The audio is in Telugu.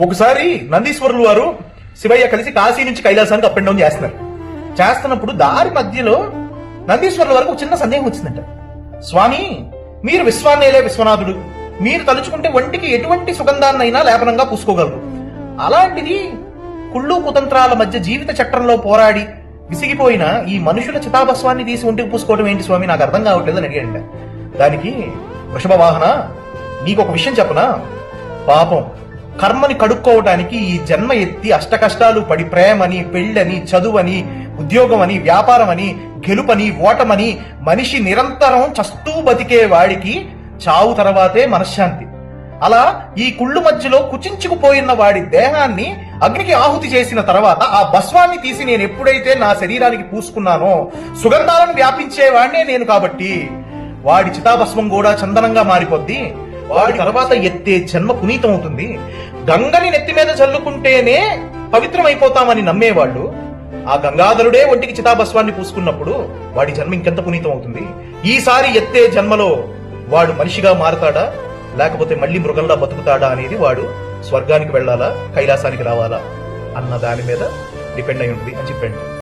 ఒకసారి నందీశ్వరులు వారు శివయ్య కలిసి కాశీ నుంచి కైలాసానికి అప్ అండ్ డౌన్ చేస్తున్నారు. చేస్తున్నప్పుడు దారి మధ్యలో నందీశ్వరుల వరకు చిన్న సందేహం వచ్చిందంట. స్వామి మీరు విశ్వాన్నేలే విశ్వనాథుడు. మీరు తలుచుకుంటే ఒంటికి ఎటువంటి సుగంధాన్నైనా లేపనంగా పూసుకోగలరు. అలాంటిది కుళ్ళు కుతంత్రాల మధ్య జీవిత చక్రంలో పోరాడి విసిగిపోయిన ఈ మనుషుల చితాభస్వాన్ని తీసి ఒంటికి పూసుకోవడం ఏంటి స్వామి? నాకు అర్థం కావట్లేదు అని అడిగాడంట. దానికి వృషభ వాహన నీకు ఒక విషయం చెప్పనా? పాపం కర్మని కడుక్కోవటానికి ఈ జన్మ ఎత్తి అష్ట కష్టాలు పడి ప్రేమని పెళ్ళని చదువని ఉద్యోగమని వ్యాపారమని గెలుపని ఓటమని మనిషి నిరంతరం చస్తూ బతికే వాడికి చావు తర్వాతే మనశ్శాంతి. అలా ఈ కుళ్ళు మధ్యలో కుచించుకుపోయిన వాడి దేహాన్ని అగ్నికి ఆహుతి చేసిన తర్వాత ఆ భస్వాన్ని తీసి నేను ఎప్పుడైతే నా శరీరానికి పూసుకున్నానో సుగంధాలను వ్యాపించే వాడినే నేను కాబట్టి వాడి చితాభస్మం కూడా చందనంగా మారిపోద్ది. వాడి తర్వాత ఎత్తే జన్మ పునీతం అవుతుంది. గంగని నెత్తి మీద చల్లుకుంటేనే పవిత్రమైపోతామని నమ్మేవాళ్ళు. ఆ గంగాధరుడే ఒంటికి చితాభస్వాన్ని పూసుకున్నప్పుడు వాడి జన్మ ఇంకెంత పునీతం అవుతుంది? ఈసారి ఎత్తే జన్మలో వాడు మనిషిగా మారతాడా? లేకపోతే మళ్ళీ మృగంలా బతుకుతాడా అనేది వాడు స్వర్గానికి వెళ్ళాలా? కైలాసానికి రావాలా? అన్న దాని మీద డిపెండ్ అయి ఉంటుంది అని చెప్పండి.